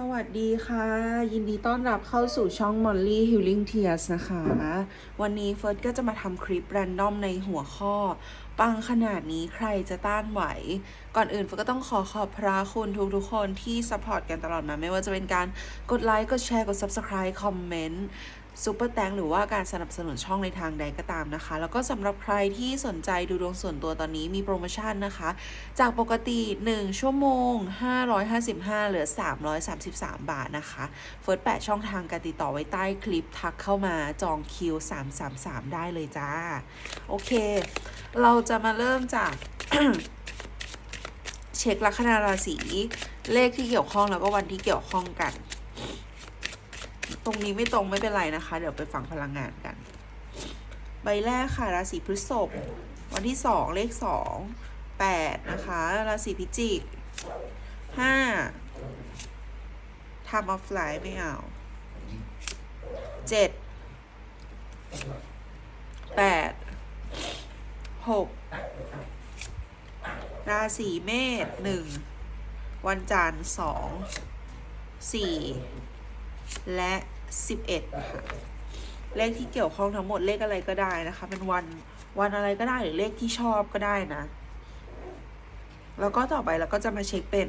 สวัสดีค่ะ ยินดีต้อนรับเข้าสู่ช่อง Molly Healing Tears นะคะ วันนี้เฟิร์สก็จะมาทำคลิปแรนดอมในหัวข้อ ปังขนาดนี้ใครจะต้านไหว ก่อนอื่นเฟิร์สก็ต้องขอขอบพระคุณทุกๆคนที่สปอร์ตกันตลอดมา ไม่ว่าจะเป็นการกดไลค์ กดแชร์ กด Subscribe คอมเมนต์ ซูเปอร์แตงหรือว่าการสนับสนุนช่องในทางใดก็ตามนะคะ แล้วก็สำหรับใครที่สนใจดูดวงส่วนตัวตอนนี้มีโปรโมชั่นนะคะ จากปกติ 1 ชั่วโมง 555 เหลือ 333 บาทนะคะเฟิร์สแปะช่องทางการติดต่อไว้ใต้คลิปทักเข้ามาจองคิว 333 ได้เลยจ้า โอเค เราจะมาเริ่มจากเช็คลัคนาราศีเลขที่เกี่ยวข้องแล้วก็วันที่เกี่ยวข้องกัน ตรงนี้ไม่ตรงไม่เป็นไรนะคะ เดี๋ยวไปฟังพลังงานกัน ใบแรกค่ะราศีพฤษภวันที่สองเลขสองแปดนะคะราศีพิจิกห้าทำออฟไลน์ไม่เอาเจ็ดแปดหกราศีเมษหนึ่งวันจันทร์สองสี่ และ 11ค่ะเลขที่เกี่ยวข้องทั้งหมดเลขอะไรก็ได้นะคะ เป็นวันวันอะไรก็ได้หรือเลขที่ชอบก็ได้นะ แล้วก็ต่อไปเราก็จะมาเช็คเป็น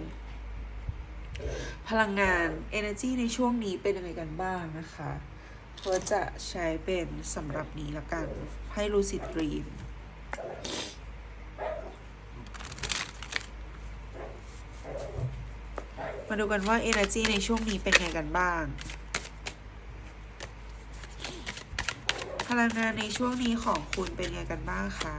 พลังงาน energy ในช่วงนี้เป็นยังไงกันบ้างนะคะเพื่อจะใช้เป็นสำหรับนี้ละกัน ให้รู้สิตรีม มาดูกันว่า energy ในช่วงนี้เป็นไงกันบ้าง พลังงานในช่วงนี้ของคุณเป็นไงกันบ้างคะ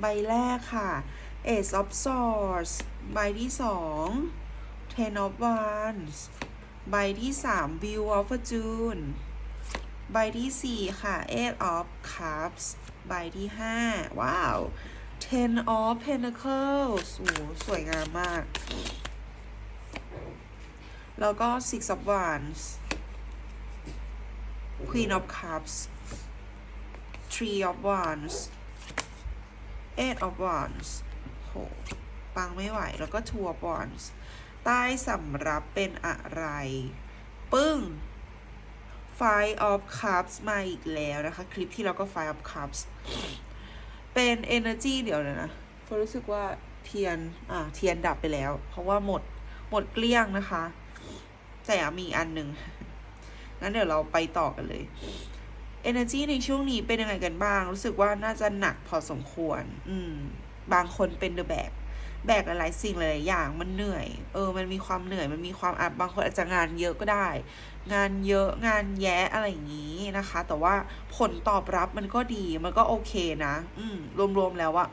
ใบแรกค่ะ Ace of Swords ใบที่สอง Ten of Wands ใบที่สาม View of Fortune ใบที่สี่ค่ะ Eight of Cups ใบที่ห้าว้าว Ten of Pentacles โอ้สวยงามมาก แล้วก็ Six of Wands Queen of Cups Three of Wands Eight of Wands หปังไม่ไหว แล้วก็ Two of Wands ใต้สำรับเป็นอะไร ปึ้ง Five of Cups มาอีกแล้วนะคะ คลิปที่เราก็ Five of Cups เป็น Energy เดี๋ยวเลยนะเพราะรู้สึกว่าเทียน อ่า เทียนดับไปแล้ว เพราะว่าหมด หมดเกลี้ยงนะคะ แต่อะมีอันหนึ่ง งั้นเดี๋ยวเราไปต่อกันเลย Energy ในช่วงนี้เป็นยังไงกันบ้าง รู้สึกว่าน่าจะหนักพอสมควร อืม บางคนเป็นเดอะแบกแบกหลายๆสิ่งหลายๆอย่างมันเหนื่อย เออ มันมีความเหนื่อยมันมีความอาจบางคนอาจจะงานเยอะก็ได้ งานเยอะงานแยะอะไรอย่างนี้นะคะ แต่ว่าผลตอบรับมันก็ดีมันก็โอเคนะ อืมรวมๆแล้วอะ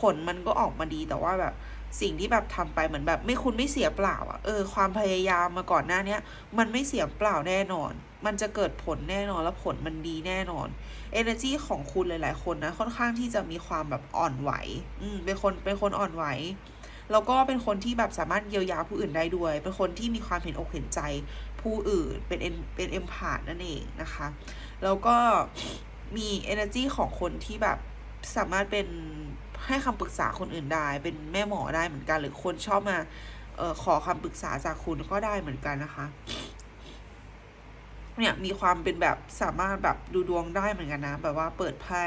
ผลมันก็ออกมาดีแต่ว่าแบบสิ่งที่แบบทำไปเหมือนแบบ ไม่คุณไม่เสียเปล่าอะเออความพยายามมาก่อนหน้าเนี้ย มันไม่เสียเปล่าแน่นอน มันจะเกิดผลแน่นอนแล้วผลมันดีแน่นอน energy ของคุณหลาย ๆ คนนะค่อนข้างที่จะมีความแบบอ่อนไหว อืมเป็นคนเป็นคนอ่อนไหวแล้วก็เป็นคนที่แบบสามารถเยียวยาผู้อื่นได้ด้วย เป็นคนที่มีความเห็นอกเห็นใจผู้อื่น เป็นเอ็นเป็นเอ็มพาดนั่นเองนะคะ แล้วก็มี energy ของคนที่แบบสามารถเป็นให้คำปรึกษาคนอื่นได้ เป็นแม่หมอได้เหมือนกัน หรือคนชอบมาออขอคำปรึกษาจากคุณก็ได้เหมือนกันนะคะ เนี่ยมีความเป็นแบบสามารถแบบดูดวงได้เหมือนกันนะ แบบว่าเปิดไพ่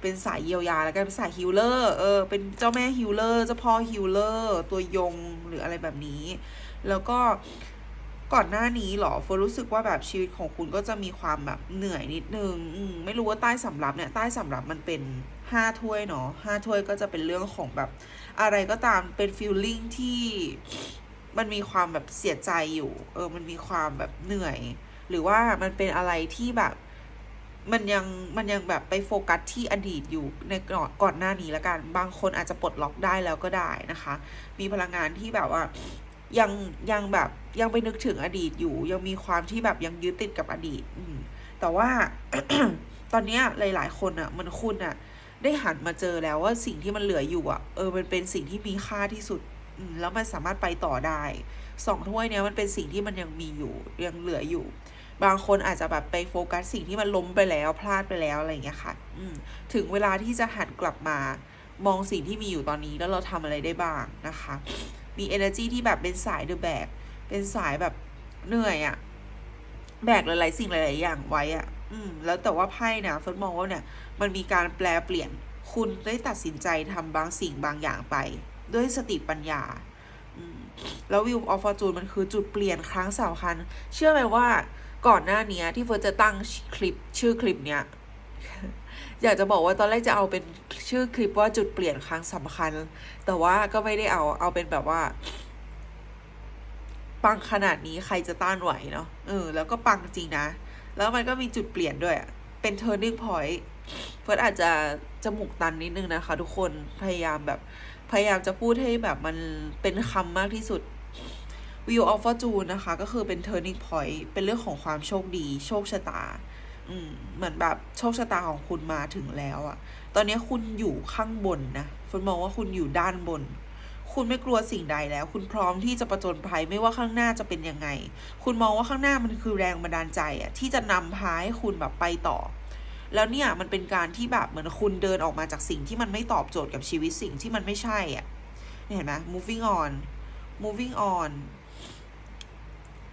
เป็นสายเยียวยาแล้วกันเป็นสายฮิลเลอร์เออเป็นเจ้าแม่ฮิลเลอร์เจ้าพ่อฮิลเลอร์ตัวยงหรืออะไรแบบนี้ แล้วก็ก่อนหน้านี้หรอเฟร์รู้สึกว่าแบบชีวิตของคุณก็จะมีความแบบเหนื่อยนิดนึงมไม่รู้ว่าใต้สำรับเนี่ยใต้สำรับมันเป็นห้าถ้วยเนาะห้าถ้วยก็จะเป็นเรื่องของแบบอะไรก็ตามเป็นฟีลลิ่งที่มันมีความแบบเสียใจอยู่ เออ มันมีความแบบเหนื่อย หรือว่ามันเป็นอะไรที่แบบมันยังมันยังแบบไปโฟกัสที่อดีตอยู่ในก่อนก่อนหน้านี้แล้วกัน บางคนอาจจะปลดล็อกได้แล้วก็ได้นะคะ มีพลังงานที่แบบว่ายังยังแบบยังไปนึกถึงอดีตอยู่ ยังมีความที่แบบยังยึดติดกับอดีต อืมแต่ว่าตอนนี้หลาย ๆ คนอะ่ะ มันคุณอะ่ะ ได้หันมาเจอแล้วว่าสิ่งที่มันเหลืออยู่อะ่ะเออมันเป็นสิ่งที่มีค่าที่สุดอืมแล้วมันสามารถไปต่อได้สองถ้วยเนี้ยมันเป็นสิ่งที่มันยังมีอยู่ยังเหลืออยู่ บางคนอาจจะแบบไปโฟกัสสิ่งที่มันล้มไปแล้วพลาดไปแล้วอะไรอย่างเงี้ยค่ะอืมถึงเวลาที่จะหันกลับมา มองสิ่งที่มีอยู่ตอนนี้แล้วเราทำอะไรได้บ้างนะคะ มี energy ที่แบบเป็นสายเดอะแบกเป็นสายแบบเหนื่อยอะแบกหลายๆสิ่งหลาย ๆ อย่างไว้อะอืมแล้วแต่ว่าไพ่เนี่ยเฟิร์สมองว่าเนี่ยมันมีการแปลเปลี่ยนคุณได้ตัดสินใจทำบางสิ่งบางอย่างไป ด้วยสติปัญญาแล้ววิวออฟฟอร์จูนมันคือจุดเปลี่ยนครั้งสำคัญ เชื่อไหมว่า ก่อนหน้านี้ที่เฟิร์สจะตั้งคลิปชื่อคลิปเนี้ยอยากจะบอกว่าตอนแรกจะเอาเป็นชื่อคลิปว่าจุดเปลี่ยนครั้งสำคัญ แต่ว่าก็ไม่ได้เอาเอาเป็นแบบว่า ปังขนาดนี้ใครจะต้านไหวเนาะเออ แล้วก็ปังจริงนะ แล้วมันก็มีจุดเปลี่ยนด้วยอะเป็น turning point เฟิร์สอาจจะจมูกตันนิดนึงนะคะ ทุกคนพยายามแบบพยายามจะพูดให้แบบมันเป็นคำมากที่สุด Wheel of Fortune นะคะ ก็คือเป็น turning point เป็นเรื่องของความโชคดี โชคชะตา อืม เหมือนแบบโชคชะตาของคุณมาถึงแล้วอะตอนนี้คุณอยู่ข้างบนนะฝนมองว่าคุณอยู่ด้านบน คุณไม่กลัวสิ่งใดแล้ว คุณพร้อมที่จะประจนภัยไม่ว่าข้างหน้าจะเป็นยังไง คุณมองว่าข้างหน้ามันคือแรงบันดาลใจอะที่จะนำพาให้คุณแบบไปต่อ แล้วเนี่ยมันเป็นการที่แบบเหมือนคุณเดินออกมาจากสิ่งที่มันไม่ตอบโจทย์กับชีวิตสิ่งที่มันไม่ใช่อะเห็นไหม moving on moving on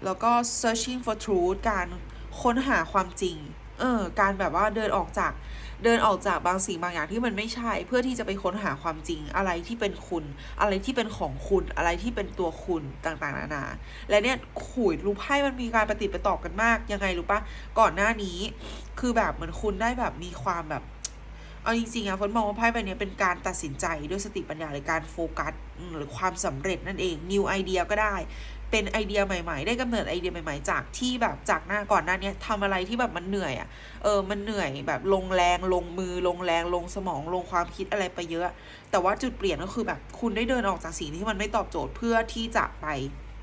แล้วก็ searching for truth การค้นหาความจริง เออ การแบบว่าเดินออกจาก เดินออกจากบางสิ่งบางอย่างที่มันไม่ใช่ เพื่อที่จะไปค้นหาความจริง อะไรที่เป็นคุณ อะไรที่เป็นของคุณ อะไรที่เป็นตัวคุณต่างๆ นานา และเนี่ยขุยรู้ไพ่มันมีการปฏิประต่อกันมาก ยังไงรู้ปะก่อนหน้านี้ คือแบบเหมือนคุณได้แบบมีความแบบ เอาจริงๆอะฝนมองว่าไพ่ใบนี้เป็นการตัดสินใจด้วยสติปัญญาหรือการโฟกัสหรือความสำเร็จนั่นเอง new idea ก็ได้ เป็นไอเดียใหม่ ๆ ได้กำเนิดไอเดียใหม่ ๆ จากที่แบบจากหน้าก่อนหน้านี้ยทำอะไรที่แบบมันเหนื่อยอะเออมันเหนื่อยแบบลงแรงลงมือลงแรงลงสมองลงความคิดอะไรไปเยอะ แต่ว่าจุดเปลี่ยนก็คือแบบคุณได้เดินออกจากสิ่งที่มันไม่ตอบโจทย์เพื่อที่จะไป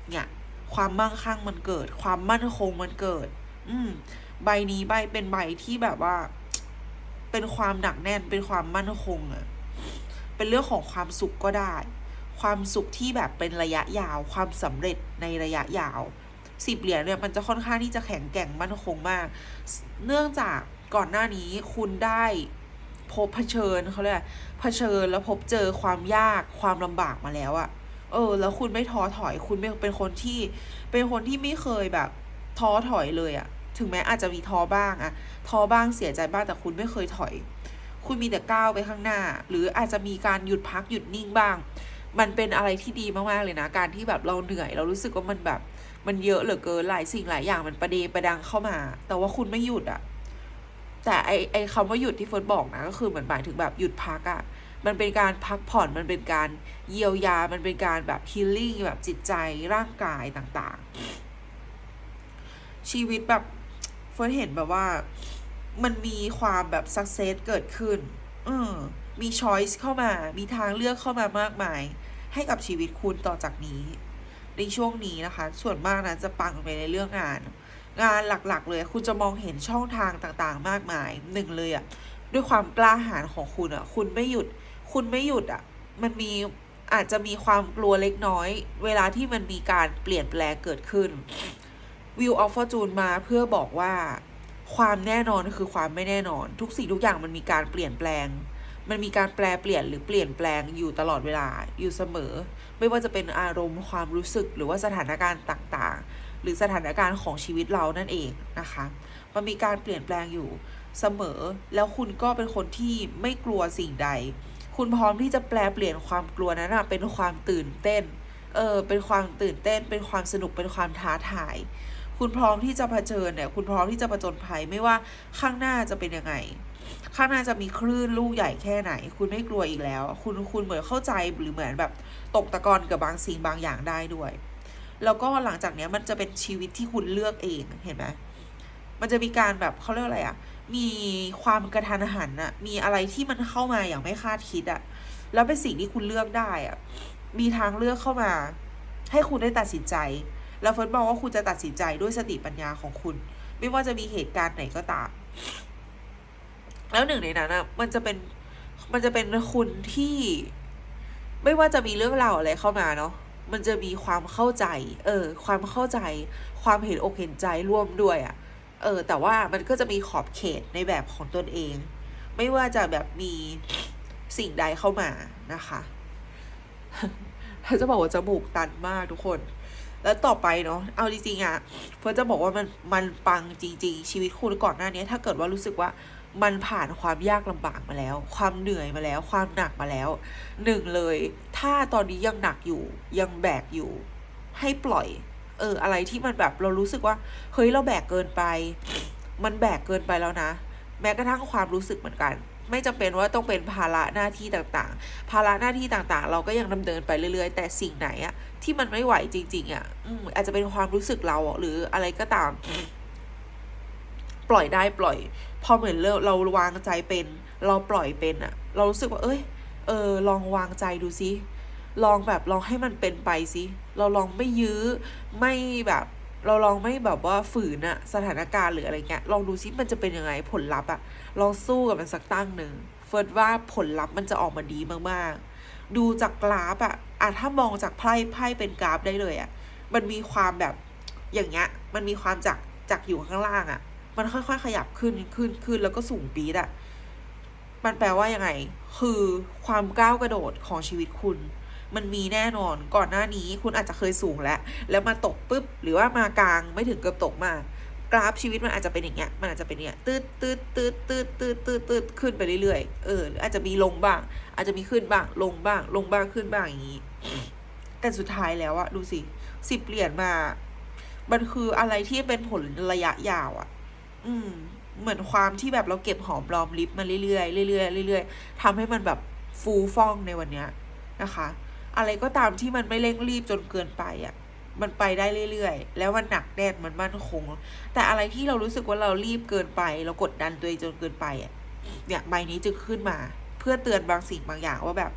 เนี่ยความมั่งคั่งมันเกิด ความมั่นคงมันเกิด อืมใบนี้ใบเป็นใบที่แบบว่า เป็นความหนักแน่นเป็นความมั่นคงอะเป็นเรื่องของความสุขก็ได้ ความสุขที่แบบเป็นระยะยาว ความสำเร็จในระยะยาวสิบเหรียญเนี่ยมันจะค่อนข้างที่จะแข็งแกร่งมั่นคงมาก เนื่องจากก่อนหน้านี้คุณได้พบเผชิญเขาเรียกเผชิญแล้วพบเจอความยากความลำบากมาแล้วอะเออ แล้วคุณไม่ท้อถอย คุณไม่เป็นคนที่เป็นคนที่ไม่เคยแบบท้อถอยเลยอะถึงแม้อาจจะมีท้อบ้างอะท้อบ้างเสียใจบ้างแต่คุณไม่เคยถอย คุณมีแต่ก้าวไปข้างหน้า หรืออาจจะมีการหยุดพักหยุดนิ่งบ้าง มันเป็นอะไรที่ดีมากๆเลยนะ การที่แบบเราเหนื่อย เรารู้สึกว่ามันแบบ มันเยอะเหลือเกินหลายสิ่งหลายอย่างมันประเดประดังเข้ามา แต่ว่าคุณไม่หยุดอะแต่ไอไอคำว่าหยุดที่เฟิร์สบอกนะก็คือเหมือนหมายถึงแบบหยุดพักอะมันเป็นการพักผ่อนมันเป็นการเยียวยา มันเป็นการแบบฮีลลิ่งแบบจิตใจร่างกายต่างๆ ชีวิตแบบเฟิร์สเห็นแบบว่ามันมีความแบบสักเซสเกิดขึ้นเออมีช้อยส์เข้ามา มีทางเลือกเข้ามามากมาย ให้กับชีวิตคุณต่อจากนี้ ในช่วงนี้นะคะ ส่วนมากนะจะปังไปในเรื่องงาน งานหลักๆ เลย คุณจะมองเห็นช่องทางต่างๆ มากมายหนึ่งเลยอะ่ะด้วยความกล้าหาญของคุณอะ่ะคุณไม่หยุด คุณไม่หยุดอะ่ะมันมีอาจจะมีความกลัวเล็กน้อย เวลาที่มันมีการเปลี่ยนแปลงเกิดขึ้น Wheel of Fortune มาเพื่อบอกว่า ความแน่นอนคือความไม่แน่นอน ทุกสิ่งทุกอย่างมันมีการเปลี่ยนแปลง มันมีการแปลเปลี่ยนหรือเปลี่ยนแปลงอยู่ตลอดเวลาอยู่เสมอ ไม่ว่าจะเป็นอารมณ์ความรู้สึกหรือว่าสถานการณ์ต่างๆ หรือสถานการณ์ของชีวิตเรานั่นเองนะคะ มันมีการเปลี่ยนแปลงอยู่เสมอ แล้วคุณก็เป็นคนที่ไม่กลัวสิ่งใด คุณพร้อมที่จะแปลเปลี่ยนความกลัวนั้นเป็นความตื่นเต้น เออ เป็นความตื่นเต้น เป็นความสนุก เป็นความท้าทาย คุณพร้อมที่จะเผชิญเนี่ย คุณพร้อมที่จะประจนภัย ไม่ว่าข้างหน้าจะเป็นยังไง ข้างหน้าจะมีคลื่นลูกใหญ่แค่ไหน คุณไม่กลัวอีกแล้ว คุณคุณเหมือนเข้าใจหรือเหมือนแบบตกตะกอนกับบางสิ่งบางอย่างได้ด้วย แล้วก็หลังจากเนี้ยมันจะเป็นชีวิตที่คุณเลือกเองเห็นไหมมันจะมีการแบบเขาเรียกอะไรอะมีความกระทันหันอะมีอะไรที่มันเข้ามาอย่างไม่คาดคิดอะแล้วเป็นสิ่งที่คุณเลือกได้อะมีทางเลือกเข้ามา ให้คุณได้ตัดสินใจ แล้วเฟิร์สบอกว่าคุณจะตัดสินใจด้วยสติปัญญาของคุณ ไม่ว่าจะมีเหตุการณ์ไหนก็ตาม แล้วหนึ่งในนั้นอะมันจะเป็นมันจะเป็นคุณที่ ไม่ว่าจะมีเรื่องราวอะไรเข้ามาเนาะมันจะมีความเข้าใจ เออ ความเข้าใจ ความเห็นอกเห็นใจร่วมด้วยอะ่ะ เออ แต่ว่ามันก็จะมีขอบเขตในแบบของตนเอง ไม่ว่าจะแบบมีสิ่งใดเข้ามานะคะจะบอกว่าจมูกตันมากทุกคน แล้วต่อไปเนาะ เอาจริงๆอะ่ะเพื่อจะบอกว่ามันมันปังจริง ๆ ชีวิตคุณก่อนหน้านี้ ถ้าเกิดว่ารู้สึกว่า มันผ่านความยากลำบากมาแล้ว ความเหนื่อยมาแล้ว ความหนักมาแล้วหนึ่งเลย ถ้าตอนนี้ยังหนักอยู่ ยังแบกอยู่ ให้ปล่อย เออ อะไรที่มันแบบเรารู้สึกว่า เฮ้ยเราแบกเกินไป มันแบกเกินไปแล้วนะ แม้กระทั่งความรู้สึกเหมือนกัน ไม่จำเป็นว่าต้องเป็นภาระหน้าที่ต่างๆ ภาระหน้าที่ต่างๆ เราก็ยังดำเนินไปเรื่อยๆ แต่สิ่งไหนอะที่มันไม่ไหวจริง ๆอะอืมอาจจะเป็นความรู้สึกเราหรืออะไรก็ตาม ปล่อยได้ปล่อย พอเหมือนเราเราวางใจเป็น เราปล่อยเป็นอะเรารู้สึกว่า เอ้ย เออ ลองวางใจดูซิ ลองแบบลองให้มันเป็นไปสิเราลองไม่ยื้อ ไม่แบบ เราลองไม่แบบว่าฝืนอะสถานการณ์หรืออะไรเงี้ย ลองดูซิมันจะเป็นยังไงผลลัพธ์อะลองสู้กับมันสักตั้งหนึ่ง เฟิร์สว่าผลลัพธ์มันจะออกมาดีมากๆ ดูจากกราฟอะอะถ้ามองจากไพ่ไพ่เป็นกราฟได้เลยอะมันมีความแบบอย่างเงี้ย มันมีความจากจากอยู่ข้างล่างอะ มันค่อยๆ ขยับขึ้นขึ้นขึ้นแล้วก็สูงปีดอะมันแปลว่ายังไง คือความก้าวกระโดดของชีวิตคุณ มันมีแน่นอนก่อนหน้านี้คุณอาจจะเคยสูงแล้ว แล้วมาตกปุ๊บ หรือว่ามากลางไม่ถึงเกับตกมากราฟชีวิตมันอาจจะเป็นอย่างเงี้ย มันอาจจะเป็นเนี้ยตืดตืดตืดตืดตืดตืดตืดขึ้นไปเรื่อยๆ เออหรืออาจจะมีลงบ้าง อาจจะมีขึ้นบ้าง ลงบ้าง ลงบ้างขึ้นบ้างอย่างนี้ แต่สุดท้ายแล้วอะดูสิสิบเหรียญมา มันคืออะไรที่เป็นผลระยะยาวอะ อืม เหมือนความที่แบบเราเก็บหอมรอมริบมาเรื่อยๆเรื่อยๆเรื่อยๆทำให้มันแบบฟูฟ่องในวันเนี้ยนะคะ อะไรก็ตามที่มันไม่เร่งรีบจนเกินไปอะ่ะ มันไปได้เรื่อยๆ แล้วมันหนักแน่นมันมั่นคง แต่อะไรที่เรารู้สึกว่าเรารีบเกินไป เรากดดันตัวเองจนเกินไปอะ่ะเนี่ยใบนี้จึงขึ้นมา เพื่อเตือนบางสิ่งบางอย่างว่าแบบ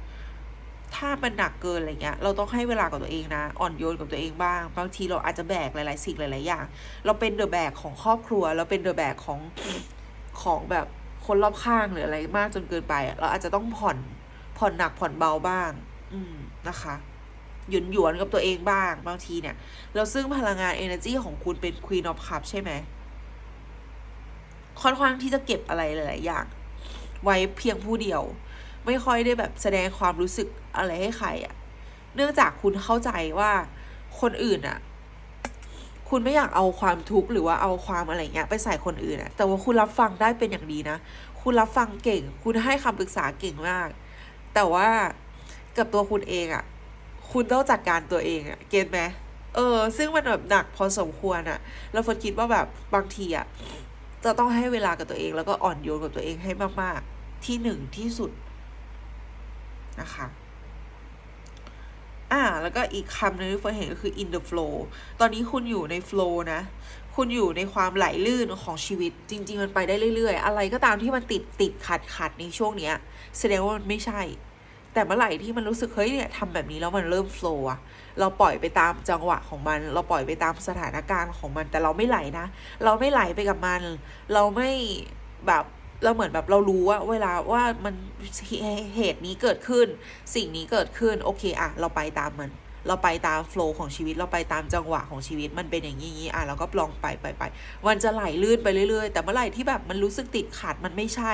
ถ้ามันหนักเกินอะไรเงี้ยเราต้องให้เวลากับตัวเองนะ อ่อนโยนกับตัวเองบ้าง บางทีเราอาจจะแบกหลาย ๆ สิ่งหลาย ๆ อย่าง เราเป็นเดอะแบกของครอบครัว เราเป็นเดอะแบกของของแบบคนรอบข้างหรืออะไรมากจนเกินไป เราอาจจะต้องผ่อนผ่อนหนักผ่อนเบาบ้าง อืมนะคะหยุนหยวนกับตัวเองบ้างบางทีเนี่ย เราซึ่งพลังงาน energy ของคุณเป็น Queen of Cup ใช่ไหมค่อนข้างที่จะเก็บอะไรหลาย ๆ อย่าง ไว้เพียงผู้เดียว ไม่ค่อยได้แบบแสดงความรู้สึกอะไรให้ใครอะ่ะ เนื่องจากคุณเข้าใจว่าคนอื่นอะ่ะ คุณไม่อยากเอาความทุกข์หรือว่าเอาความอะไรเงี้ยไปใส่คนอื่นอะ่ะแต่ว่าคุณรับฟังได้เป็นอย่างดีนะ คุณรับฟังเก่ง คุณให้คำปรึกษาเก่งมาก แต่ว่ากับตัวคุณเองอะ่ะคุณต้องจัดการตัวเองอะ่ะเก็ตไหมเออ ซึ่งมันแบบหนักพอสมควรอะ่ะแล้วฝนคิดว่าแบบบางทีอะจะต้องให้เวลากับตัวเองแล้วก็อ่อนโยนกับตัวเองให้มาก ๆ ที่หนึ่งที่สุด นะคะอ่าแล้วก็อีกคำหนึงที่เฟิร์นเห็นก็คือ in the flow ตอนนี้คุณอยู่ใน flow นะ คุณอยู่ในความไหลลื่นของชีวิต จริง ๆ มันไปได้เรื่อย ๆ อะไรก็ตามที่มันติดติดขัดขัดในช่วงเนี้ย แสดงว่ามันไม่ใช่ แต่เมื่อไหร่ที่มันรู้สึกเฮ้ยเนี่ยทำแบบนี้แล้วมันเริ่ม flow อะเราปล่อยไปตามจังหวะของมัน เราปล่อยไปตามสถานการณ์ของมัน แต่เราไม่ไหลนะ เราไม่ไหลไปกับมัน เราไม่แบบ เราเหมือนแบบเรารู้ว่าเวลาว่ามันเหตุนี้เกิดขึ้น สิ่งนี้เกิดขึ้นโอเคอะเราไปตามมัน เราไปตามโฟล์ของชีวิตเราไปตามจังหวะของชีวิตมันเป็นอย่างนี้อะเราก็ลองไปไปไปมันจะไหลลื่นไปเรื่อยๆ แต่เมื่อไหร่ที่แบบมันรู้สึกติดขัดมันไม่ใช่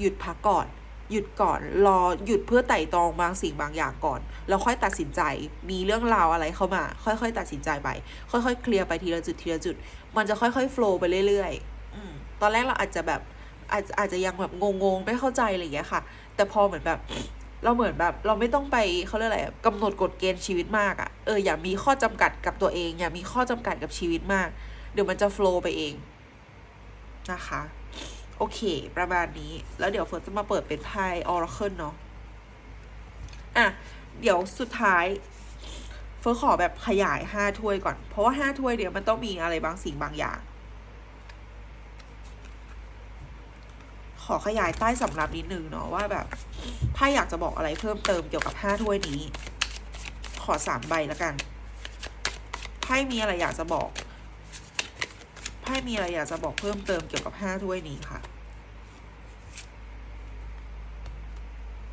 หยุดพักก่อนหยุดก่อนรอหยุดเพื่อไต่ตรองบางสิ่งบางอย่างก่อนแล้วค่อยตัดสินใจมีเรื่องราวอะไรเข้ามา ค่อยๆ ตัดสินใจไป ค่อยๆ เคลียร์ไปทีละจุดทีละจุด มันจะค่อยๆโฟล์ไปเรื่อยๆอตอนแรกเราอาจจะแบบ อาจจะอาจจะยังแบบงงๆไม่เข้าใจอะไรอย่างเงี้ยค่ะ แต่พอเหมือนแบบเราเหมือนแบบเราไม่ต้องไปเขาเรียกอะไรกำหนดกฎเกณฑ์ชีวิตมากอะ่ะเอออย่ามีข้อจำกัดกับตัวเอง อย่ามีข้อจำกัดกับชีวิตมาก เดี๋ยวมันจะโฟล์ไปเองนะคะ โอเค ประมาณนี้ แล้วเดี๋ยวเฟิร์สจะมาเปิดเป็นไพ่ Oracle เนาะอะ เดี๋ยวสุดท้ายเฟิร์สขอแบบขยายห้าถ้วยก่อน เพราะว่าห้าถ้วยเดี๋ยวมันต้องมีอะไรบางสิ่งบางอย่าง ขอขยายใต้สำรับนิดนึงเนาะว่าแบบไพ่อยากจะบอกอะไรเพิ่มเติมเกี่ยวกับห้าถ้วยนี้ ขอสามใบแล้วกันไพ่มีอะไรอยากจะบอกไพ่มีอะไรอยากจะบอกเพิ่มเติมเกี่ยวกับห้าถ้วยนี้ค่ะ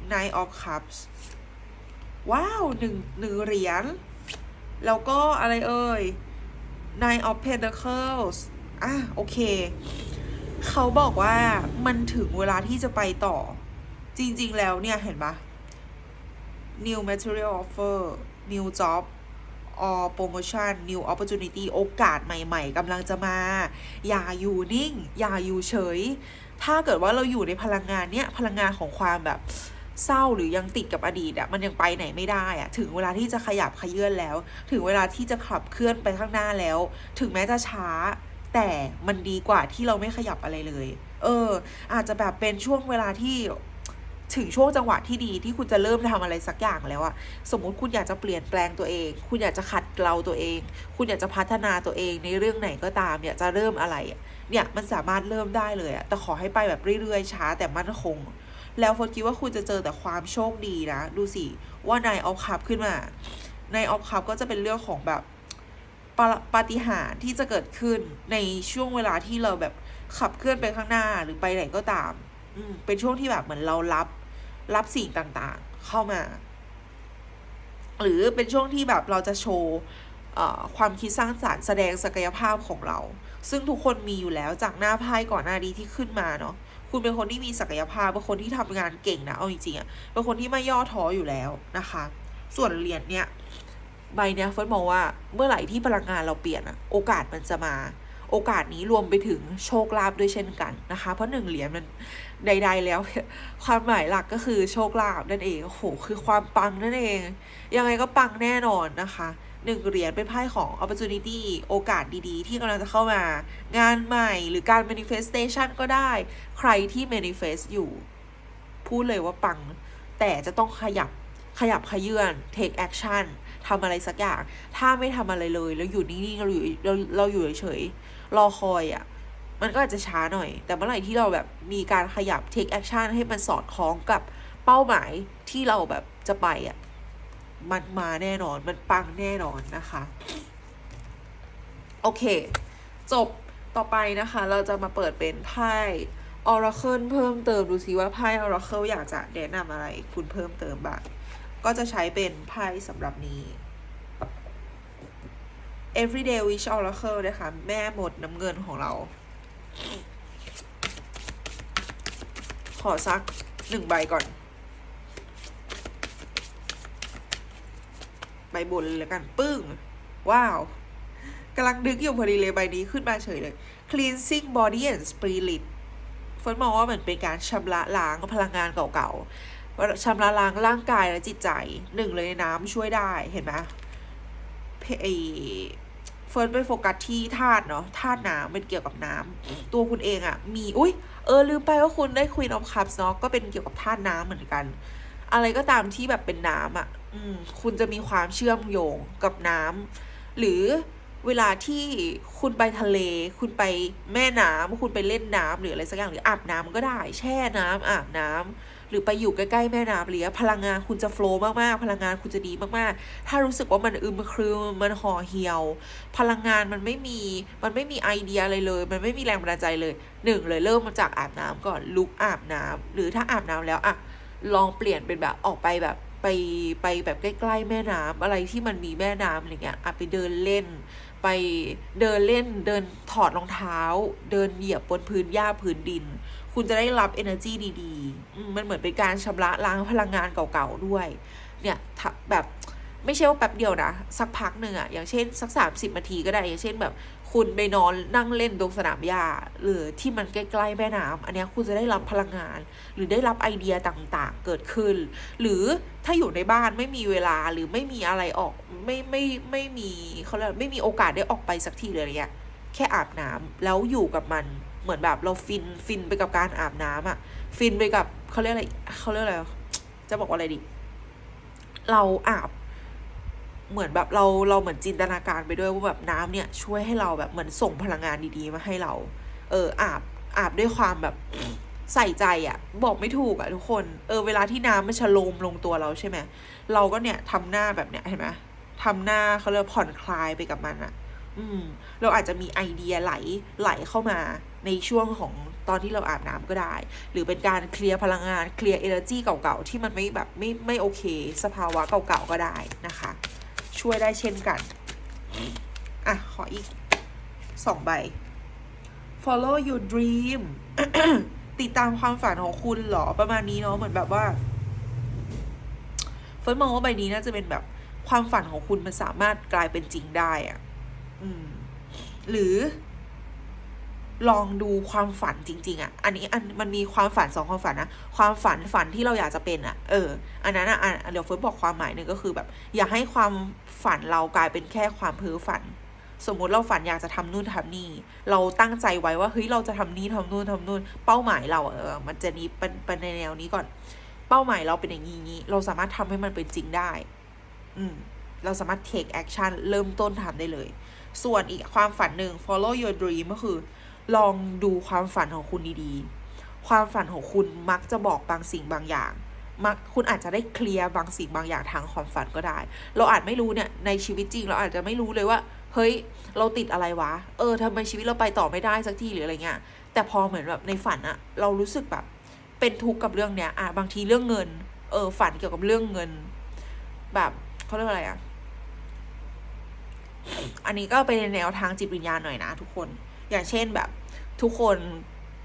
Knight of Cups ว้าวหนึ่งหนึ่งเหรียญ แล้วก็อะไรเอ่ย Nine of Pentacles อะโอเค เขาบอกว่ามันถึงเวลาที่จะไปต่อ จริง ๆ แล้วเนี่ย เห็นปะ new material offer new job or promotion new opportunity โอกาสใหม่ ๆกำลังจะมา อย่าอยู่นิ่ง อย่าอยู่เฉย ถ้าเกิดว่าเราอยู่ในพลังงานเนี้ย พลังงานของความแบบเศร้าหรือยังติดกับอดีตอะมันยังไปไหนไม่ได้อะถึงเวลาที่จะขยับขยื่นแล้ว ถึงเวลาที่จะขับเคลื่อนไปข้างหน้าแล้ว ถึงแม้จะช้า แต่มันดีกว่าที่เราไม่ขยับอะไรเลย เออ อาจจะแบบเป็นช่วงเวลาที่ถึงช่วงจังหวะที่ดีที่คุณจะเริ่มทำอะไรสักอย่างแล้วอะสมมุติคุณอยากจะเปลี่ยนแปลงตัวเอง คุณอยากจะขัดเกลาตัวเอง คุณอยากจะพัฒนาตัวเองในเรื่องไหนก็ตามเนี่ยจะเริ่มอะไรเนี่ยมันสามารถเริ่มได้เลยอะแต่ขอให้ไปแบบเรื่อยๆช้าแต่มั่นคง แล้วฟนคิดว่าคุณจะเจอแต่ความโชคดีนะ ดูสิว่านายออฟคัพขึ้นมานายออฟคัพก็จะเป็นเรื่องของแบบ ปาปาฏิหาริย์ที่จะเกิดขึ้นในช่วงเวลาที่เราแบบขับเคลื่อนไปข้างหน้าหรือไปไหนก็ตาม อืมเป็นช่วงที่แบบเหมือนเรารับ รับสิ่งต่างๆ เข้ามา หรือเป็นช่วงที่แบบเราจะโชว์เอ่อความคิดสร้างสรรค์แสดงศักยภาพของเรา ซึ่งทุกคนมีอยู่แล้วจากหน้าไพ่ก่อนหน้านี้ที่ขึ้นมาเนาะคุณเป็นคนที่มีศักยภาพเป็นคนที่ทำงานเก่งนะเอาจริงๆอะเป็นคนที่ไม่ย่อท้ออยู่แล้วนะคะ ส่วนเหรียญเนี่ย ใบเนี้ยเฟิร์สมองว่าเมื่อไหร่ที่พลังงานเราเปลี่ยนอะโอกาสมันจะมา โอกาสนี้รวมไปถึงโชคลาภด้วยเช่นกันนะคะ เพราะหนึ่งเหรียญมันใด ๆ แล้ว ความหมายหลักก็คือโชคลาภนั่นเองโอ้โหคือความปังนั่นเอง ยังไงก็ปังแน่นอนนะคะหนึ่งเหรียญเป็นไพ่ของ opportunity โอกาสดีๆ ที่กำลังจะเข้ามา งานใหม่หรือการ manifestation ก็ได้ ใครที่ manifest อยู่ พูดเลยว่าปัง แต่จะต้องขยับขยับขยื่น take action ทำอะไรสักอย่าง ถ้าไม่ทำอะไรเลยแล้วอยู่นิ่งๆเราอยู่เราเราอยู่เฉยๆรอคอยอะ่ะ มันก็อาจจะช้าหน่อย แต่เมื่อไหร่ที่เราแบบมีการขยับ take action ให้มันสอดคล้องกับเป้าหมายที่เราแบบจะไปอะ่ะ มันมาแน่นอน มันปังแน่นอนนะคะ โอเค จบต่อไปนะคะ เราจะมาเปิดเป็นไพ่ Oracle เพิ่มเติมดูซิว่าไพ่ Oracle อยากจะแนะนำอะไรคุณเพิ่มเติมบ้าง ก็จะใช้เป็นไพ่สำหรับนี้ Everyday Wish Oracle นะคะ แม่หมดน้ำเงินของเรา ขอสักหนึ่งใบก่อน ใบบนเลยแล้วกัน ปึ้ง ว้าวกำลังดึกอยู่พอดีเลยใบนี้ขึ้นมาเฉยเลย cleansing body and spirit เฟิร์นมองว่าเหมันเป็นการชำระล้างพลังงานเก่าๆ ชำระล้างร่างกายและจิตใจหนึ่งเลยน้ำช่วยได้เห็นไหมเพไอเฟิร์นไปโฟกัสที่ธาตุเนาะธาตุน้ำเป็นเกี่ยวกับน้ำตัวคุณเองอะมีอุ้ยเออลืมไปว่าคุณได้ Queen of Cups เนาะก็เป็นเกี่ยวกับธาตุน้ำเหมือนกัน อะไรก็ตามที่แบบเป็นน้ำอะ่ะอืมคุณจะมีความเชื่อมโยงกับน้ำหรือเวลาที่คุณไปทะเล คุณไปแม่น้ำคุณไปเล่นน้ำหรืออะไรสักอย่างหรืออาบน้ำก็ได้ แช่น้ำอาบน้ำ หรือไปอยู่ใกล้ๆแม่น้ำหรือพลังงานคุณจะโฟล์มากๆ พลังงานคุณจะดีมากๆ ถ้ารู้สึกว่ามันอึมครึมมันห่อเหี่ยว พลังงานมันไม่มีมันไม่มีไอเดียอะไรเลย มันไม่มีแรงบันดาลใจเลยหนึ่งเลยเริ่มมาจากอาบน้ำก่อนลุกอาบน้ำหรือถ้าอาบน้ำแล้วอะลองเปลี่ยนเป็นแบบออกไปแบบไปไปแบบใกล้ๆแม่น้ำอะไรที่มันมีแม่น้ำอะไรเงี้ยอะไปเดินเล่น ไปเดินเล่นเดินถอดรองเท้า เดินเหยียบบนพื้นหญ้าพื้นดิน คุณจะได้รับ energy ดีๆ มันเหมือนเป็นการชำระล้างพลังงานเก่าๆด้วย เนี่ยแบบไม่ใช่ว่าแป๊บเดียวนะ สักพักหนึ่งอะอย่างเช่นสักสามสิบนาทีก็ได้ อย่างเช่นแบบคุณไปนอนนั่งเล่นตรงสนามหญ้าหรือที่มันใกล้ๆแม่น้ำอันนี้คุณจะได้รับพลังงาน หรือได้รับไอเดียต่างๆ เกิดขึ้น หรือถ้าอยู่ในบ้านไม่มีเวลาหรือไม่มีอะไรออกไม่ไม่ไม่มีเขาเรียกไม่มีโอกาสได้ออกไปสักทีเลยอะไรเงี้ยแค่อาบน้ำแล้วอยู่กับมัน เหมือนแบบเราฟินฟินไปกับการอาบน้ำอะฟินไปกับเขาเรียกอะไรเขาเรียกอะไรจะบอกว่าอะไรดี เราอาบ เหมือนแบบเราเราเหมือนจินตนาการไปด้วยว่าแบบน้ำเนี่ย ช่วยให้เราแบบเหมือนส่งพลังงานดีๆ มาให้เรา เอออาบอาบด้วยความแบบใส่ใจอะ่ะ บอกไม่ถูกอะ่ะทุกคน เออเวลาที่น้ำมันชะโลมลงตัวเราใช่ไหมเราก็เนี่ยทำหน้าแบบเนี้ยเห็นไหมทำหน้าเขาเรียกผ่อนคลายไปกับมันอะ่ะ อืม เราอาจจะมีไอเดียไหลไหลเข้ามา ในช่วงของตอนที่เราอาบน้ำก็ได้ หรือเป็นการเคลียร์พลังงานเคลียร์เอเนอร์จีเก่าๆ ที่มันไม่แบบไม่ไม่โอเค สภาวะเก่าๆก็ได้นะคะ ช่วยได้เช่นกัน อะ ขออีกสองใบ follow your dream ติดตามความฝันของคุณเหรอประมาณนี้เนาะเหมือนแบบว่าเฟิร์สมองว่าใบนี้น่าจะเป็นแบบความฝันของคุณมันสามารถกลายเป็นจริงได้อะอืม หรือ ลองดูความฝันจริง ๆอะอันนี้อันมันมีความฝันสองความฝันนะ ความฝันฝันที่เราอยากจะเป็นอะเออ อันนั้นอะ่ะเดี๋ยวเฟิร์สบอกความหมายหนึ่งก็คือแบบ อย่าให้ความฝันเรากลายเป็นแค่ความเพ้อฝัน สมมุติเราฝันอยากจะทำนู่นทำนี่ เราตั้งใจไว้ว่าเฮ้ยเราจะทำนี้ทำนู่นทำนู่น เป้าหมายเราเออ มันจะนี้เป็นเป็นในแนวนี้ก่อน เป้าหมายเราเป็นอย่างนี้เราสามารถทำให้มันเป็นจริงได้ อืม เราสามารถ take action เริ่มต้นทำได้เลย ส่วนอีกความฝันหนึ่ง follow your dream ก็คือ ลองดูความฝันของคุณดีๆ ความฝันของคุณมักจะบอกบางสิ่งบางอย่างมักคุณอาจจะได้เคลียร์บางสิ่งบางอย่างทางความฝันก็ได้ เราอาจไม่รู้เนี่ยในชีวิตจริง เราอาจจะไม่รู้เลยว่า เฮ้ย เราติดอะไรวะ เออทำไมชีวิตเราไปต่อไม่ได้สักทีหรืออะไรเงี้ย แต่พอเหมือนแบบในฝันอะเรารู้สึกแบบ เป็นทุกข์กับเรื่องเนี้ยอะบางทีเรื่องเงิน เออ ฝันเกี่ยวกับเรื่องเงิน แบบเขาเรียกว่าอะไรอะอันนี้ก็เป็นในแนวทางจิตวิญญาณหน่อยนะทุกคน อย่างเช่นแบบ ทุกคน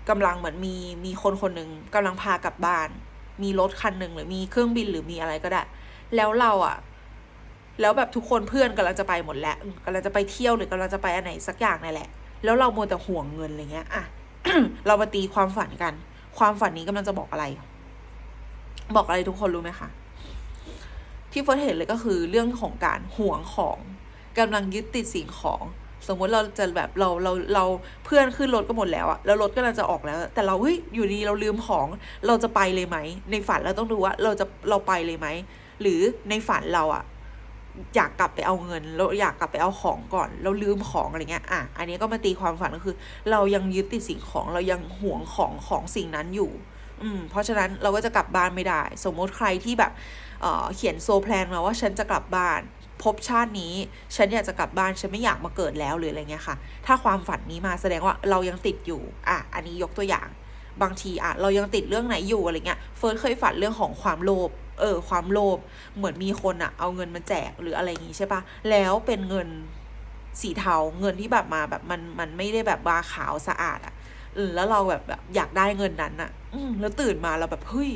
กำลังเหมือนมีมีคนคนหนึ่งกำลังพากลับบ้าน มีรถคันหนึ่งหรือมีเครื่องบินหรือมีอะไรก็ได้ แล้วเราอะแล้วแบบทุกคนเพื่อนกำลังจะไปหมดแล้วกำลังจะไปเที่ยวหรือกำลังจะไปอันไหนสักอย่างนั่นแหละ แล้วเราโมวแต่ห่วงเงินอะไรเงี้ย อะ เรามาตีความฝันกัน ความฝันนี้กำลังจะบอกอะไร บอกอะไรทุกคนรู้ไหมคะ ที่เฟิร์สเห็นเลยก็คือเรื่องของการห่วงของกำลังยึดติดสิ่งของ สมมติเราจะแบบเราเราเราเพื่อนขึ้นรถก็หมดแล้วอะแล้วรถก็เราจะออกแล้ว แต่เราเฮ้ยอยู่ดีเราลืมของเราจะไปเลยไหม ในฝันเราต้องดูว่าเราจะเราไปเลยไหม หรือในฝันเราอะอยากกลับไปเอาเงินเราอยากกลับไปเอาของก่อน เราลืมของอะไรเงี้ยอะอันนี้ก็มาตีความฝันก็คือ เรายังยึดติดสิ่งของเรายังห่วงของของสิ่งนั้นอยู่ อืม เพราะฉะนั้นเราก็จะกลับบ้านไม่ได้ สมมติใครที่แบบเอ่อเขียนโซแพลนมาว่าฉันจะกลับบ้าน พบชาตินี้ ฉันอยากจะกลับบ้าน ฉันไม่อยากมาเกิดแล้วหรืออะไรเงี้ยค่ะ ถ้าความฝันนี้มาแสดงว่าเรายังติดอยู่ อะ อันนี้ยกตัวอย่าง บางทีอะเรายังติดเรื่องไหนอยู่อะไรเงี้ย เฟิร์สเคยฝันเรื่องของความโลภ เออ ความโลภ เหมือนมีคนอะ เอาเงินมาแจกหรืออะไรอย่างงี้ใช่ปะแล้วเป็นเงินสีเทา เงินที่แบบมาแบบมันมันไม่ได้แบบบาขาวสะอาดอะแล้วเราแบบแบบอยากได้เงินนั้นอะ อืแล้วตื่นมาเราแบบเฮ้ย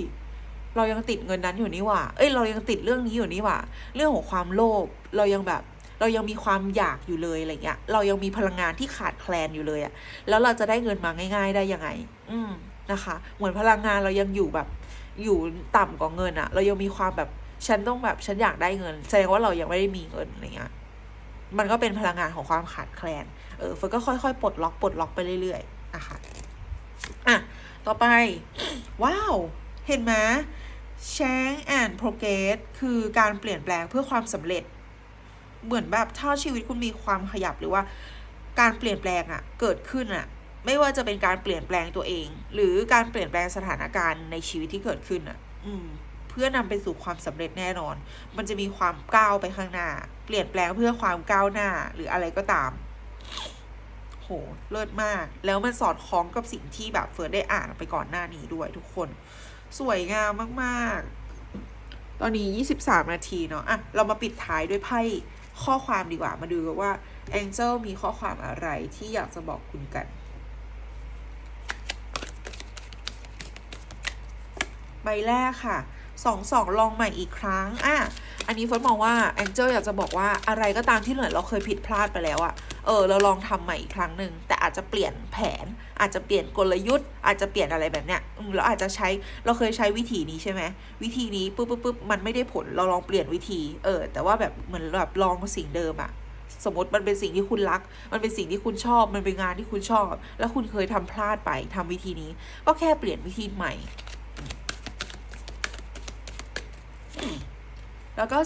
เรายังติดเงินนั้นอยู่นี่หว่า เอ้ย เรายังติดเรื่องนี้อยู่นี่หว่า เรื่องของความโลภ เรายังแบบ เรายังมีความอยากอยู่เลยอะไรเงี้ย เรายังมีพลังงานที่ขาดแคลนอยู่เลยอะแล้วเราจะได้เงินมาง่าย ๆ ได้ยังไง อืมนะคะ เหมือนพลังงานเรายังอยู่แบบ อยู่ต่ำกว่าเงินอะเรายังมีความแบบ ฉันต้องแบบ ฉันอยากได้เงิน แสดงว่าเรายังไม่ได้มีเงินอะไรเงี้ย มันก็เป็นพลังงานของความขาดแคลน เออเฟิร์นก็ค่อยๆปลดล็อกปลดล็อกไปเรื่อยๆนะคะ อะ ต่อไป ว้าว เห็นไหม change and progress คือการเปลี่ยนแปลงเพื่อความสำเร็จ เหมือนแบบถ้าชีวิตคุณมีความขยับหรือว่า การเปลี่ยนแปลงอะเกิดขึ้นอะไม่ว่าจะเป็นการเปลี่ยนแปลงตัวเอง หรือการเปลี่ยนแปลงสถานการณ์ในชีวิตที่เกิดขึ้นอะอืมเพื่อนำไปสู่ความสำเร็จแน่นอน มันจะมีความก้าวไปข้างหน้า เปลี่ยนแปลงเพื่อความก้าวหน้าหรืออะไรก็ตาม โห เลิศมาก แล้วมันสอดคล้องกับสิ่งที่แบบเฟิร์นได้อ่านไปก่อนหน้านี้ด้วยทุกคน สวยงามมากๆ ตอนนี้ 23 นาทีเนาะ อะ เรามาปิดท้ายด้วยไพ่ข้อความดีกว่า มาดูกันว่า Angel มีข้อความอะไรที่อยากจะบอกคุณกัน ใบแรกค่ะ สองสองลองใหม่อีกครั้ง อะ อันนี้เฟิร์สมองว่า Angel อยากจะบอกว่าอะไรก็ตามที่เหมือนเราเคยผิดพลาดไปแล้วอะเออเราลองทำใหม่อีกครั้งหนึ่งแต่อาจจะเปลี่ยนแผน อาจจะเปลี่ยนกลยุทธ์ อาจจะเปลี่ยนอะไรแบบเนี้ยเราอาจจะใช้เราเคยใช้วิธีนี้ใช่ไหมวิธีนี้ปุ๊บปุ๊บปุ๊บมันไม่ได้ผลเราลองเปลี่ยนวิธี เออ แต่ว่าแบบเหมือนแบบลองสิ่งเดิมอะสมมติมันเป็นสิ่งที่คุณรัก มันเป็นสิ่งที่คุณชอบ มันเป็นงานที่คุณชอบ แล้วคุณเคยทำพลาดไปทำวิธีนี้ ก็แค่เปลี่ยนวิธีใหม่ แล้วก็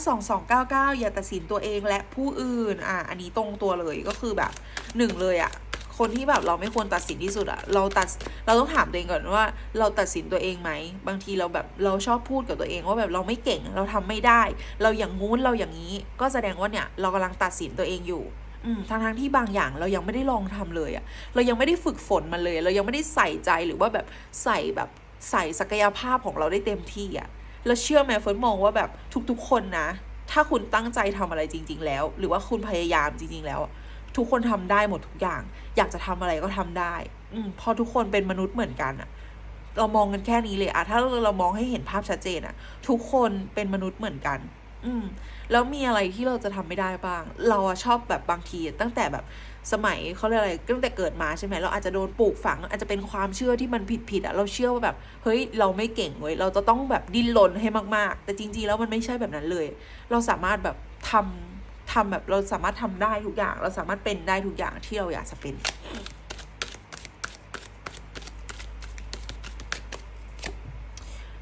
2299 อย่าตัดสินตัวเองและผู้อื่น อะ อันนี้ตรงตัวเลยก็คือแบบหนึ่งเลยอะคนที่แบบเราไม่ควรตัดสินที่สุดอะเราตัดเราต้องถามตัวเองก่อนว่า เราตัดสินตัวเองไหม บางทีเราแบบเราชอบพูดกับตัวเองว่าแบบเราไม่เก่งเราทำไม่ได้ เราอย่างงู้นเราอย่างนี้ ก็แสดงว่าเนี่ยเรากำลังตัดสินตัวเองอยู่อืมทางทางที่บางอย่างเรายังไม่ได้ลองทำเลยอะเรายังไม่ได้ฝึกฝนมันเลย เรายังไม่ได้ใส่ใจหรือว่าแบบใส่แบบใส่ศักยภาพของเราได้เต็มที่อะ แล้วเชื่อไหมเฟิร์นมองว่าแบบทุกๆคนนะ ถ้าคุณตั้งใจทำอะไรจริง ๆ แล้ว หรือว่าคุณพยายามจริง ๆ แล้ว ทุกคนทำได้หมดทุกอย่าง อยากจะทำอะไรก็ทำได้ อืมพอทุกคนเป็นมนุษย์เหมือนกันอะเรามองกันแค่นี้เลยอะถ้าเรามองให้เห็นภาพชัดเจนอะทุกคนเป็นมนุษย์เหมือนกัน อืมแล้วมีอะไรที่เราจะทำไม่ได้บ้าง เราอะชอบแบบบางทีตั้งแต่แบบ สมัยเขาเรียกอะไรตั้งแต่เกิดมาใช่ไหมเราอาจจะโดนปลูกฝัง อาจจะเป็นความเชื่อที่มันผิดๆอะเราเชื่อว่าแบบเฮ้ยเราไม่เก่งเว้ยเราจะต้องแบบดิ้นรนให้มากๆ แต่จริงๆแล้วมันไม่ใช่แบบนั้นเลย เราสามารถแบบทำทำแบบเราสามารถทำได้ทุกอย่าง เราสามารถเป็นได้ทุกอย่างที่เราอยากจะเป็น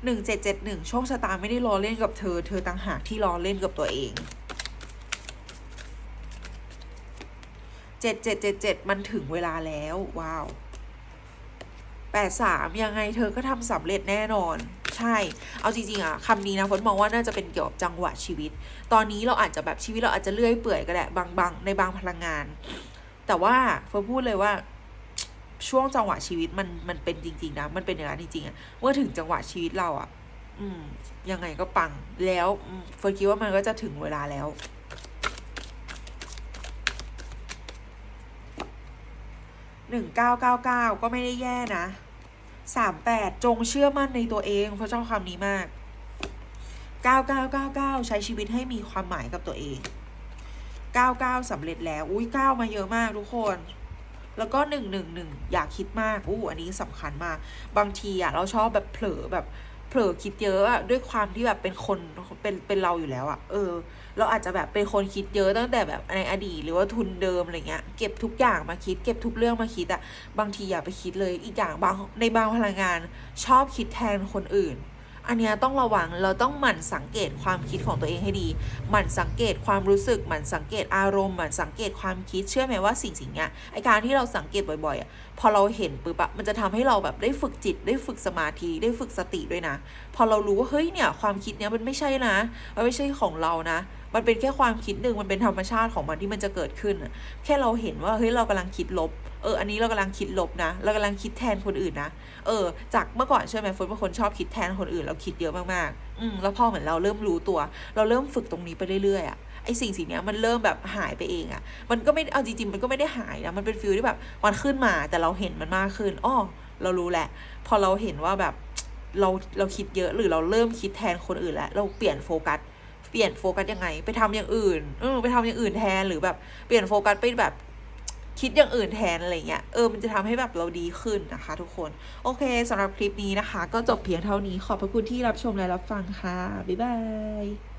หนึ่งเจ็ดเจ็ดหนึ่งโชคชะตาไม่ได้ล้อเล่นกับเธอ เธอต่างหากที่ล้อเล่นกับตัวเอง เจ็ดเจ็ดเจ็ดเจ็ดมันถึงเวลาแล้ว ว้าวแปดสามยังไงเธอก็ทำสำเร็จแน่นอน ใช่ เอาจริงๆอะคำนี้นะฝนมองว่าน่าจะเป็นเกี่ยวกับจังหวะชีวิต ตอนนี้เราอาจจะแบบชีวิตเราอาจจะเลื่อยเปื่อยก็ได้บางบางในบางพลังงาน แต่ว่าเฟิร์นพูดเลยว่าช่วงจังหวะชีวิตมันมันเป็นจริง ๆนะมันเป็นอย่างนั้นจริงๆอะเมื่อถึงจังหวะชีวิตเราอะอืมยังไงก็ปังแล้วเฟิร์นคิดว่ามันก็จะถึงเวลาแล้ว หนึ่งเก้าเก้าเก้าก็ไม่ได้แย่นะสามแปดจงเชื่อมั่นในตัวเองเพราะชอบคำนี้มากเก้าเก้าเก้าเก้าใช้ชีวิตให้มีความหมายกับตัวเองเก้าเก้าสำเร็จแล้ว อุ้ยเก้ามาเยอะมากทุกคน แล้วก็หนึ่งหนึ่งหนึ่งอย่าคิดมากอู้อันนี้สำคัญมาก บางทีอะเราชอบแบบเผลอแบบ เผลอคิดเยอะอะด้วยความที่แบบเป็นคนเป็นเป็นเราอยู่แล้วอะเออ เราอาจจะแบบเป็นคนคิดเยอะตั้งแต่แบบในอดีตหรือว่าทุนเดิมอะไรเงี้ยเก็บทุกอย่างมาคิด เก็บทุกเรื่องมาคิดอะบางทีอย่าไปคิดเลยอีกอย่างบางในบางพลังงานชอบคิดแทนคนอื่น อันเนี้ยต้องระวังเราต้องหมั่นสังเกตความคิดของตัวเองให้ดี หมั่นสังเกตความรู้สึก หมั่นสังเกตอารมณ์ หมั่นสังเกตความคิด เชื่อไหมว่าสิ่งสิ่งเนี้ยไอการที่เราสังเกตบ่อยๆอะพอเราเห็นปุ๊บอะมันจะทำให้เราแบบได้ฝึกจิต ได้ฝึกสมาธิ ได้ฝึกสติด้วยนะ พอเรารู้ว่าเฮ้ยเนี่ยความคิดเนี้ยมันไม่ใช่นะ มันไม่ใช่ของเรานะ มันเป็นแค่ความคิดหนึ่ง มันเป็นธรรมชาติของมันที่มันจะเกิดขึ้นอะแค่เราเห็นว่าเฮ้ยเรากำลังคิดลบ เอออันนี้เรากำลังคิดลบนะ เรากำลังคิดแทนคนอื่นนะ เออ จากเมื่อก่อนเชื่อไหมฝนเป็นคนชอบคิดแทนคนอื่นเราคิดเยอะมากๆอืมแล้วพอเหมือนเราเริ่มรู้ตัว เราเริ่มฝึกตรงนี้ไปเรื่อยๆอะไอสิ่งสิ่งเนี้ยมันเริ่มแบบหายไปเองอะมันก็ไม่เอาจริงๆมันก็ไม่ได้หายนะมันเป็นฟิลที่แบบมันขึ้นมาแต่เราเห็นมันมากขึ้นอ้อเรารู้แหละ พอเราเห็นว่าแบบเราเราคิดเยอะหรือเราเริ่มคิดแทนคนอื่นแล้ว เราเปลี่ยนโฟกัสเปลี่ยนโฟกัสยังไง ไปทำอย่างอื่นเออไปทำอย่างอื่นแทนหรือแบบเปลี่ยนโฟกัสไปแบบ คิดอย่างอื่นแทนอะไรเงี้ย เออ มันจะทำให้แบบเราดีขึ้นนะคะ ทุกคน โอเคสำหรับคลิปนี้นะคะ ก็จบเพียงเท่านี้ ขอบพระคุณที่รับชมและรับฟังค่ะ บ๊ายบาย